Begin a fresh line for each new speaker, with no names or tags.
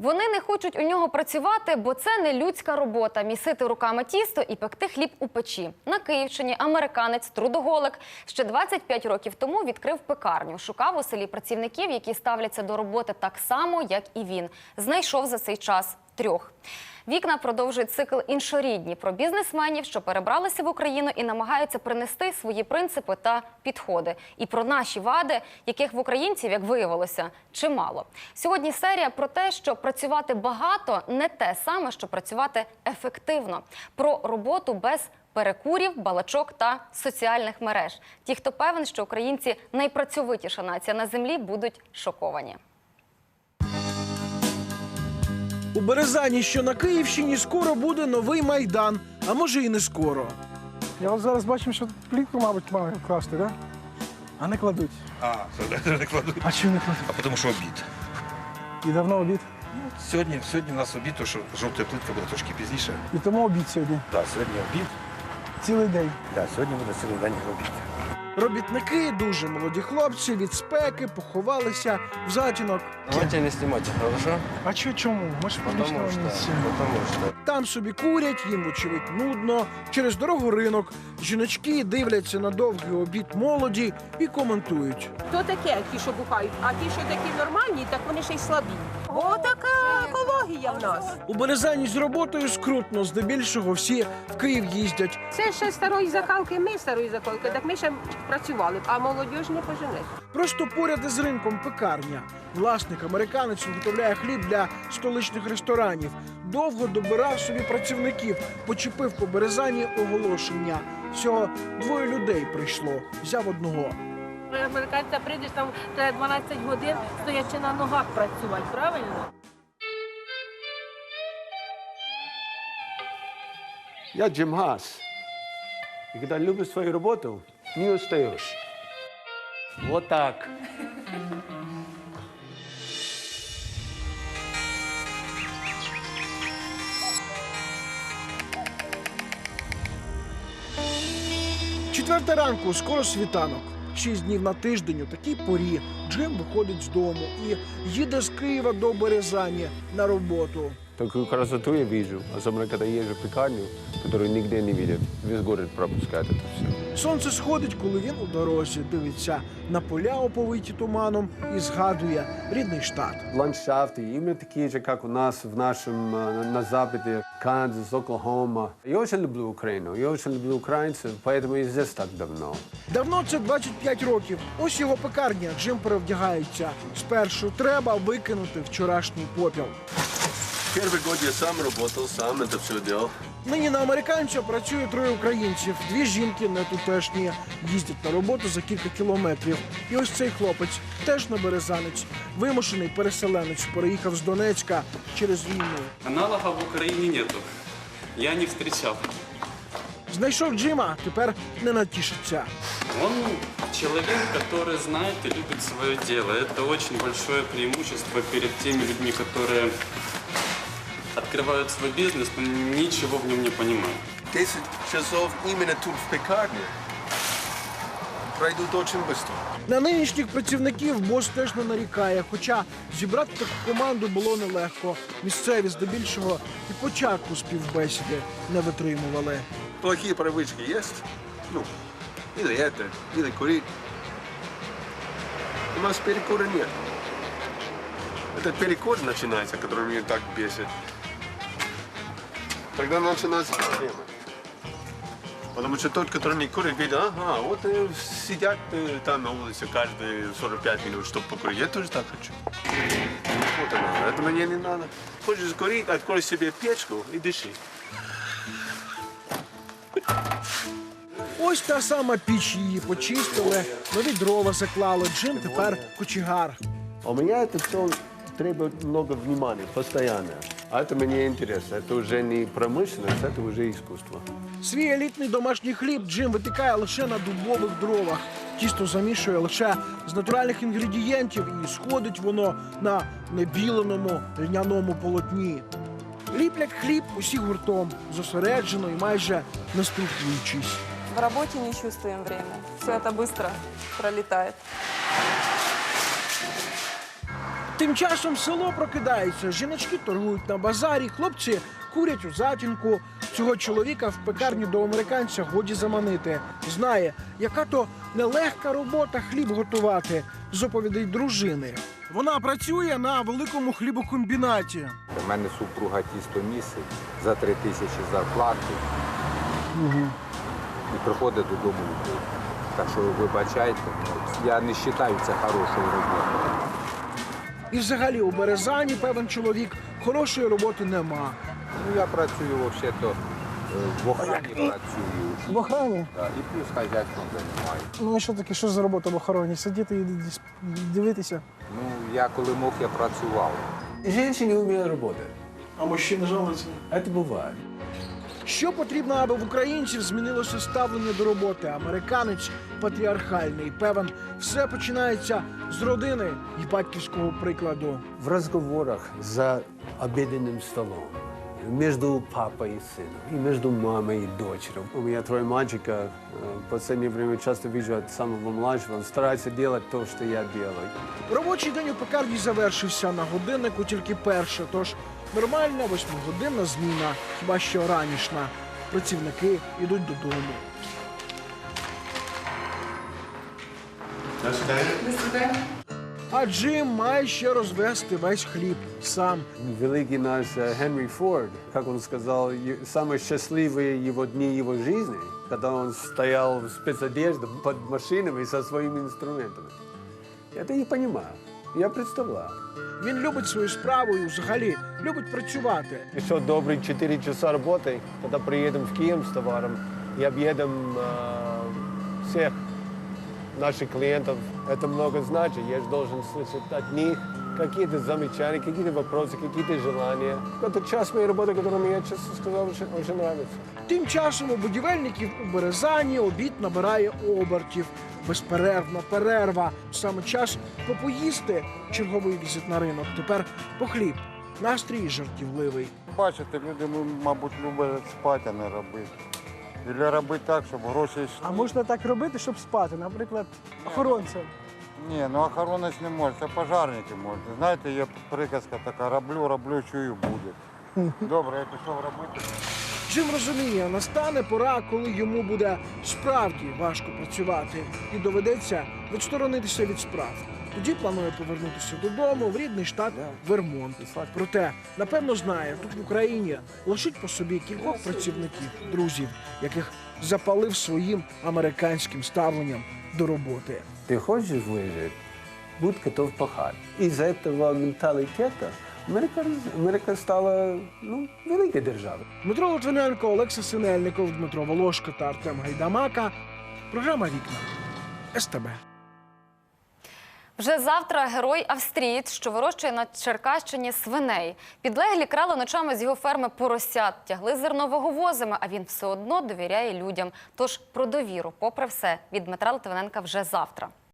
Вони не хочуть у нього працювати, бо це не людська робота місити руками тісто і пекти хліб у печі. На Київщині американець трудоголик ще 25 років тому відкрив пекарню. Шукав у селі працівників, які ставляться до роботи так само, як і він. Знайшов за цей час трьох. Вікна продовжують цикл іншорідні про бізнесменів, що перебралися в Україну і намагаються принести свої принципи та підходи. І про наші вади, яких в українців, як виявилося, чимало. Сьогодні серія про те, що працювати багато не те саме, що працювати ефективно. Про роботу без перекурів, балачок та соціальних мереж. Ті, хто певен, що українці найпрацьовитіша нація на землі, будуть шоковані.
У Березані, що на Київщині, скоро буде новий майдан, а може і не скоро.
Я от зараз бачимо, що плівку, мабуть, мали вкласти, так? Да? А не кладуть.
А, не кладу.
А чому не кладуть?
А тому що обід.
І давно обід.
Сьогодні, сьогодні у нас обід, то що жовта плитка буде трошки пізніше.
І тому обід сьогодні.
Так, сьогодні обід.
Цілий день.
Так, сьогодні буде цілий день обід.
Робітники, дуже молоді хлопці, від спеки поховалися в затінок.
Давайте не снимайте, хорошо?
А чо, чому? Ми ж в
Потому
публічному
что,
місці.
потому что.
Там собі курять, їм, очевидь, нудно. Через дорогу ринок. Жіночки дивляться на довгий обід молоді і коментують.
То таке, ті, що бухають, а ті, що такі нормальні, так вони ще й слабі. Бо така екологія в нас.
У Березані з роботою скрутно, здебільшого всі в Київ їздять.
Це ще старої закалки, ми старої закалки, так ми ще працювали, а молодь не поженеш.
Просто поряд із ринком пекарня. Власник американець виготовляє хліб для столичних ресторанів. Довго добирав собі працівників, почепив по березані оголошення. Всього двоє людей прийшло. Взяв одного.
Американця прийдеш, там треба 12 годин стоячи на ногах працювати, правильно?
Я Джим Хас. И когда люблю свою работу, не устаешь. Вот так.
Четверта ранку, скоро світанок. Шість днів на тиждень у такій порі Джим виходить з дому і їде з Києва до Березані на роботу.
Такую красоту я вижу, особенно когда езжу в пекарню, которую нигде не видят. Весь город пропускает это все.
Сонце сходить, коли він у дорозі дивиться на поля, оповиті туманом, і згадує рідний штат.
Ландшафты именно такие же, как у нас в нашем, э, на западе, Канзас, Оклахома. Я очень люблю Украину, я очень люблю украинцев, поэтому и здесь так давно.
Давно це 25 років. Ось його пекарня. Джим перевдягається. Спершу треба викинути вчорашній попіл.
Первый год я сам работал, сам это все делал.
Нині на американця працює троє українців. Дві жінки не тутешні. Їздять на роботу за кілька кілометрів. І ось цей хлопець теж не березанець, вимушений переселенець, переїхав з Донецька через війну.
Аналогов в Украине нету. Я не встречал.
Знайшов Джима, тепер не натішиться.
Он человек, который знает и любит свое дело. Это очень большое преимущество перед теми людьми, которые открывают свой бизнес, но ничего в нем не понимают.
10 часов именно тут в пекарне пройдут очень быстро.
На нинішніх працівників бос теж не нарікає, хоча зібрати таку команду було нелегко. Місцеві здебільшого і початку співбесіди не витримували.
Плохие привычки есть? Ну, или это, или курить. У нас перекура нет. Этот перекур начинается, который меня так бесит. Тогда начинается проблема. Потому что тот, который не курит, видит, ага, вот э, сидят э, там на улице каждые 45 минут, чтобы покурить. Я тоже так хочу. Вот оно, это мне не надо. Хочешь курить, открой себе печку и дыши.
Ось та сама піч її почистили, нові дрова заклали. Джим тепер кочегар.
У меня это все требует много внимания, постоянно. А это мне интересно. Это уже не промышленность, это уже искусство.
Свій елітний домашній хліб Джим витикає лише на дубових дровах. Тісто замішує лише з натуральних інгредієнтів і сходить воно на небіленому льняному полотні. Ліплять хліб усі гуртом, зосереджено і майже не спілкуючись.
В работе не чувствуем время. Все это быстро пролетает.
Тим часом село прокидається. Жіночки торгують на базарі, хлопці курять у затінку. Цього чоловіка в пекарню до американця годі заманити. Знає, яка то нелегка робота хліб готувати з оповідей дружини. Вона працює на великому хлібокомбінаті.
У мене супруга тісто місить за три тисячі зарплати і приходить додому. Так що вибачайте, я не вважаю це хорошою роботою.
І взагалі у Березані певен чоловік хорошої роботи нема.
Ну, я працюю взагалі-то е, в охрані працюю.
В охрані.
Да, і плюс хазяйством займаюся.
Ну і що таке, що за робота в охороні? Сидіти і десь дивитися.
Ну, я коли мог, я працював.
Женщины умеют работать.
А мужчини жалуються.
Это бывает.
Що потрібно, аби в українців змінилося ставлення до роботи? Американець патріархальний. Певен, все починається з родини і батьківського прикладу.
В разговорах за обеденным столом между папой и сыном, и между мамой и дочерью. У меня трое мальчика. э, В последнее время часто вижу от самого младшего. Он старается делать то, что я делаю.
Робочий день у пекарні завершився на годиннику тільки перше, тож нормальна восьмигодинна зміна, хіба що ранішна. Працівники йдуть додому. А Джим має ще розвести весь хліб сам.
Великий наш э, Генри Форд, как он сказал, е- самые счастливые его дни его жизни, когда он стоял в спецодежде под машинами со своими инструментами. Это я понимаю, я представляю.
Він любить свою справу і взагалі любить працювати.
Еще добрые 4 часа работы, когда приедем в Киев с товаром и объедем э, всех наших клиентов. Это много значит. Я же должен слышать от них какие-то замечания, какие-то вопросы, какие-то желания. Это часть моей работы, которая мне, честно сказать, очень, очень нравится.
Тим часом у будівельників у Березані обід набирає обертів. Безперервна перерва. Саме час попоїсти. Черговий візит на ринок. Тепер по хліб. Настрій жартівливий.
Бачите, люди, ну, мабуть, люблять спати, а не робити. Или робити так, щоб гроші йшли.
А можна так робити, щоб спати, наприклад, охоронцем.
Ні, ну охоронець не може, це пожарники можуть. Знаєте, є приказка така, роблю, роблю, чую, буде. Добре, я пішов робити.
Джим розуміє, настане пора, коли йому буде справді важко працювати і доведеться відсторонитися від справ. Тоді планує повернутися додому в рідний штат Вермонт. Проте, напевно, знає, тут в Україні лишить по собі кількох працівників, друзів, яких запалив своїм американським ставленням до роботи.
Ты хочешь выжить, будь готов пахать. Из этого менталитета Америка, роз- Америка стала ну, великой державой.
Дмитро Литвиненко, Олекса Синельников, Дмитро Волошко та Артем Гайдамака. Програма Вікна СТБ.
Вже завтра герой австрієць, що вирощує на Черкащині свиней. Підлеглі крали ночами з його ферми поросят, тягли зерновоговозами, а він все одно довіряє людям. Тож про довіру, попри все, від Дмитра Литвиненка вже завтра.